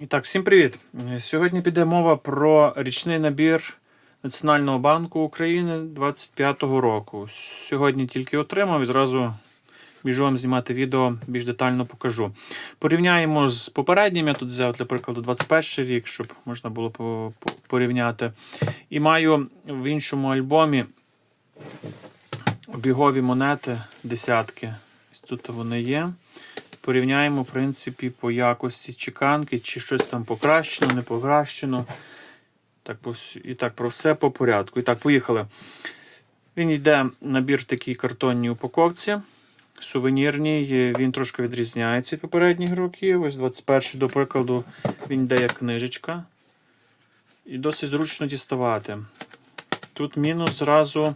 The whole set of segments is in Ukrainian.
І так, всім привіт! Е, Сьогодні піде мова про річний набір Національного банку України 25-го року. Сьогодні тільки отримав і зразу біжу вам знімати відео, більш детально покажу. Порівняємо з попереднім. Я тут взяв для прикладу 21 рік, щоб можна було по- по- порівняти. І маю в іншому альбомі обігові монети десятки. Ось тут вони є. Порівняємо, в принципі, по якості чеканки, чи щось там покращено, не покращено. Так, і так, про все по порядку. І так, поїхали. Він йде набір в такій картонній упаковці. Сувенірній, він трошки відрізняється від попередніх років. Ось 21-й, до прикладу, він йде як книжечка. І досить зручно діставати. Тут мінус зразу.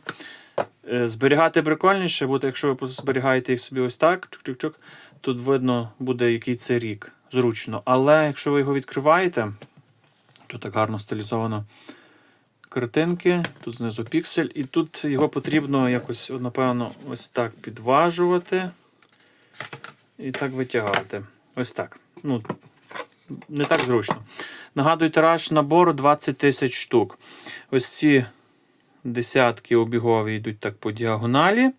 Е, Зберігати прикольніше, бо якщо ви зберігаєте їх собі ось так, чук-чук-чук, тут видно буде, який це рік. Зручно. Але якщо ви його відкриваєте, то так гарно стилізовано картинки, тут знизу піксель, і тут його потрібно якось, напевно, ось так підважувати і так витягати. Ось так. Ну, не так зручно. Нагадую, тираж набору 20 тисяч штук. Ось ці десятки обігові йдуть так по діагоналі.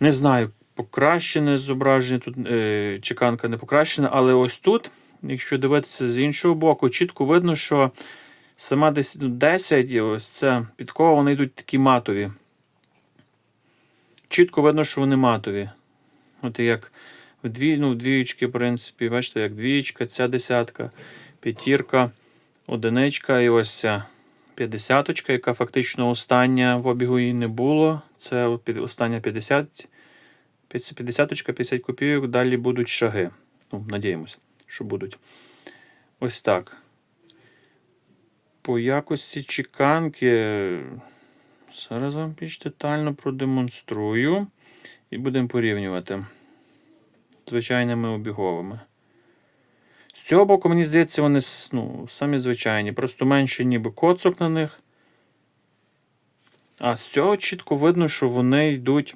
Не знаю, покращене зображення, тут е, чеканка не покращена, але ось тут, якщо дивитися з іншого боку, чітко видно, що сама 10, ну, 10 ось це підкова, вони йдуть такі матові. Чітко видно, що вони матові. От як в дві, ну, в в принципі, бачите, як двієчка, ця десятка, п'ятірка, одиничка і ось ця п'ятдесяточка, яка фактично остання в обігу її не було. Це остання 50, 50, 50 копійок, далі будуть шаги. Ну, надіємося, що будуть. Ось так. По якості чеканки. Зараз вам більш детально продемонструю. І будемо порівнювати звичайними обіговими. З цього боку, мені здається, вони ну, самі звичайні, просто менше ніби коцок на них. А з цього чітко видно, що вони йдуть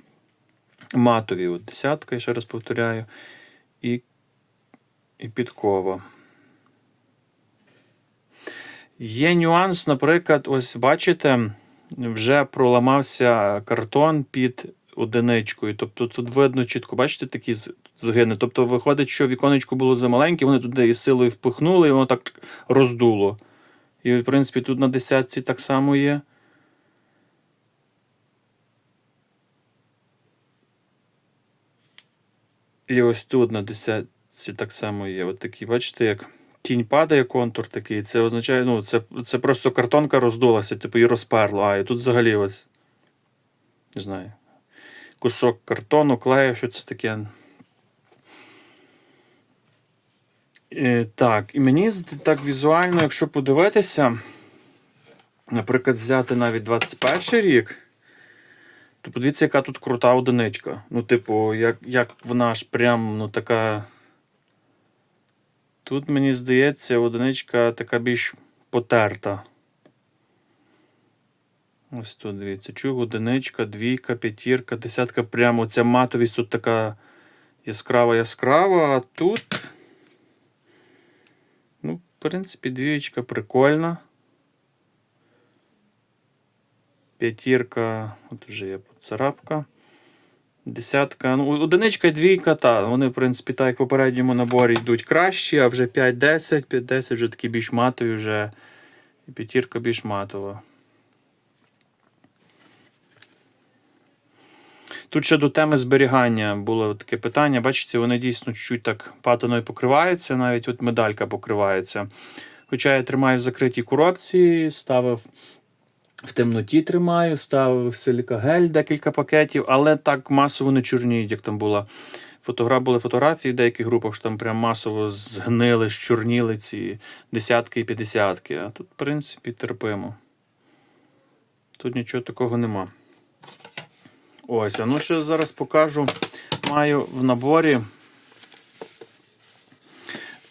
матові. От десятка, я ще раз повторяю, і, і підкова. Є нюанс, наприклад, ось бачите, вже проламався картон під одиничкою. Тобто тут видно чітко, бачите, такі згини. Тобто виходить, що віконечко було замаленьке, вони туди із силою впихнули, і воно так роздуло. І, в принципі, тут на десятці так само є. І ось тут на десятці так само є. От такі, бачите, як тінь падає, контур такий. Це означає, ну, це, це просто картонка роздулася, типу, і розперла. А і тут взагалі ось, не знаю, кусок картону, клею, що це таке. Е, так, і мені так візуально, якщо подивитися, наприклад, взяти навіть 21 рік, то подивіться, яка тут крута одиничка. Ну, типу, як, як вона ж прям ну, така. Тут, мені здається, одиничка така більш потерта. Ось тут дивіться. Чув, одиничка, двійка, п'ятірка, десятка. Прямо ця матовість тут така яскрава яскрава, а тут. Ну, в принципі, двієчка прикольна. П'ятірка, от вже є царапка. Десятка. Ну, одиничка і двійка, та, вони, в принципі, так, як в попередньому наборі йдуть кращі, а вже 5-10, 5-10 вже такі більш матові, вже і п'ятірка більш матова. Тут ще до теми зберігання було таке питання. Бачите, вони дійсно чуть так патиною покриваються, навіть от медалька покривається. Хоча я тримаю в закритій коробці, ставив в темноті тримаю, ставив силікагель декілька пакетів, але так масово не чорніють, як там була. Фотогра... Були фотографії в деяких групах, що там прям масово згнили, щорніли ці десятки і п'ятдесятки. А тут, в принципі, терпимо. Тут нічого такого нема. Ось, а ну що зараз покажу. Маю в наборі.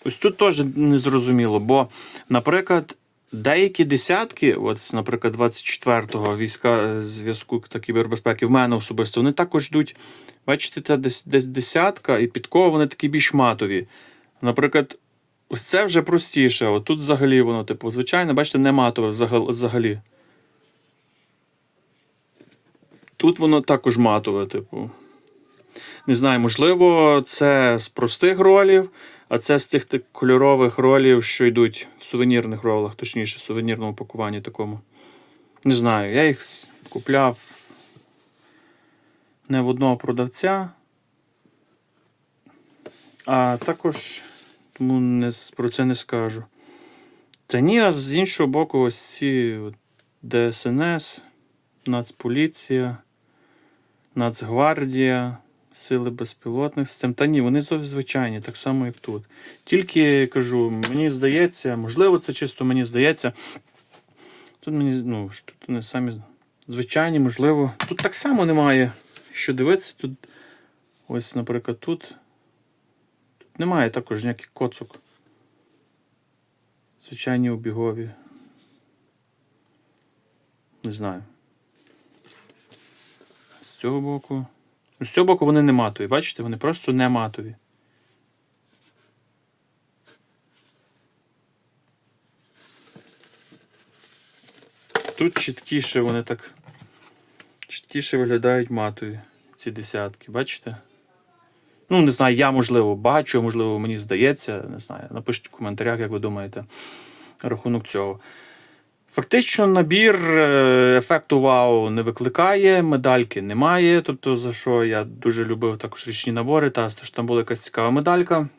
Ось тут теж незрозуміло, бо, наприклад, деякі десятки, от, наприклад, 24-го війська зв'язку та кібербезпеки, в мене особисто, вони також йдуть. Бачите, десь десятка і підкова, вони такі більш матові. Наприклад, Ось це вже простіше. От тут взагалі воно, типу, звичайно, бачите, не матове взагалі. Тут воно також матове, типу. Не знаю, можливо, це з простих ролів, а це з тих кольорових ролів, що йдуть в сувенірних ролах, точніше, в сувенірному пакуванні такому. Не знаю, я їх купляв не в одного продавця. А також тому не, про це не скажу. Та ні, а з іншого боку, ось ці ДСНС, Нацполіція, Нацгвардія, Сили безпілотних систем. Та ні, вони зовсім звичайні, так само, як тут. Тільки кажу, мені здається, можливо, це чисто мені здається. Тут мені, ну, тут вони самі звичайні, можливо. Тут так само немає. Що дивитися, тут, ось, наприклад, тут. Тут немає також ніяких коцок. Звичайні обігові. Не знаю. Цього боку. Ну, З цього боку вони не матові. Бачите, вони просто не матові. Тут чіткіше вони так. Чіткіше виглядають матові ці десятки, бачите? Ну, не знаю, я можливо бачу, можливо, мені здається, не знаю. Напишіть в коментарях, як ви думаєте, рахунок цього. Фактично, набір е, ефекту вау не викликає, медальки немає. Тобто, за що я дуже любив також річні набори, та що там була якась цікава медалька.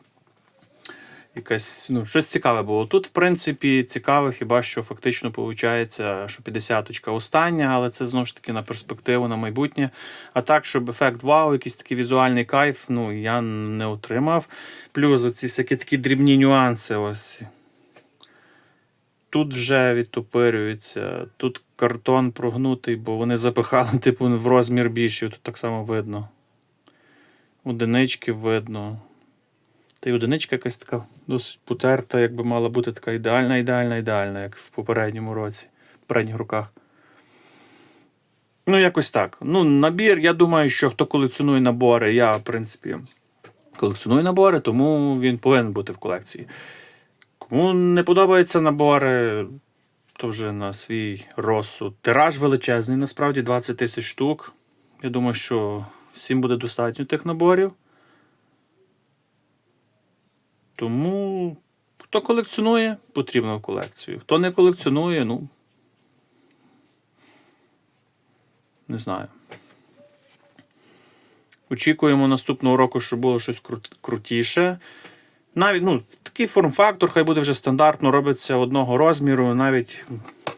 Якась, ну, щось цікаве було. Тут, в принципі, цікаве, хіба що фактично виходить, що 50-очка остання, але це знову ж таки на перспективу, на майбутнє. А так, щоб ефект вау, якийсь такий візуальний кайф, ну, я не отримав. Плюс оці всякі такі дрібні нюанси. ось. Тут вже відтопирюється, тут картон прогнутий, бо вони запихали, типу, в розмір більший. Тут так само видно. Одинички видно. Та й одиничка якась така досить потерта, якби мала бути така ідеальна, ідеальна, ідеальна, як в попередньому році, в попередніх роках. Ну, якось так. Ну, набір, я думаю, що хто колекціонує набори, я, в принципі, колекціоную набори, тому він повинен бути в колекції. Кому не подобаються набори, то вже на свій розсуд. Тираж величезний, насправді 20 тисяч штук. Я думаю, що всім буде достатньо тих наборів. Тому хто колекціонує, потрібно в колекцію. Хто не колекціонує, ну. Не знаю. Очікуємо наступного року, щоб було щось крутіше. Навіть ну, такий форм-фактор, хай буде вже стандартно, робиться одного розміру. Навіть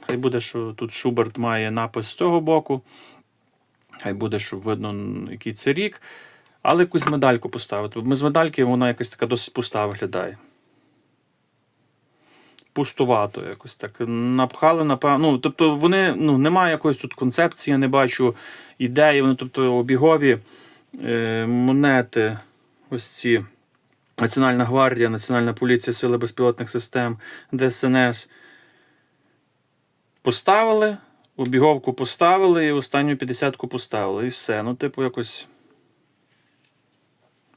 хай буде, що тут Шуберт має напис з цього боку. Хай буде, щоб видно, який це рік. Але якусь медальку поставити. Бо Без медальки вона якась така досить пуста виглядає. Пустувато якось так. Напхали, напевно. Ну, тобто вони ну, немає якоїсь тут концепції, я не бачу ідеї. Вони, тобто, обігові е, монети, ось ці. Національна гвардія, Національна поліція, Сили безпілотних систем, ДСНС. Поставили, обіговку поставили і останню 50-ку поставили. І все. Ну, типу, якось.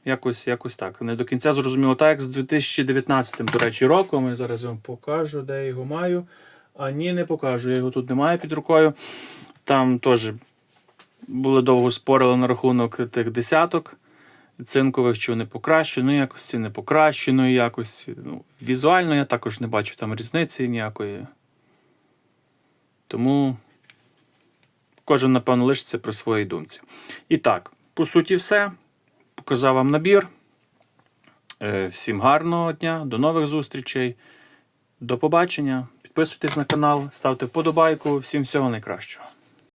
Якось, якось так. Не до кінця зрозуміло. Так, як з 2019, до речі, роком. Я зараз вам покажу, де я його маю. А ні, не покажу. Я його тут не маю під рукою. Там теж були довго спорили на рахунок тих десяток цинкових, чи вони покращеної якості, не покращеної якості. Ну, візуально я також не бачу там різниці ніякої. Тому кожен, напевно, лишиться при своїй думці. І так, по суті, все. Показав вам набір. Е, Всім гарного дня, до нових зустрічей. До побачення. Підписуйтесь на канал, ставте вподобайку. Всім всього найкращого.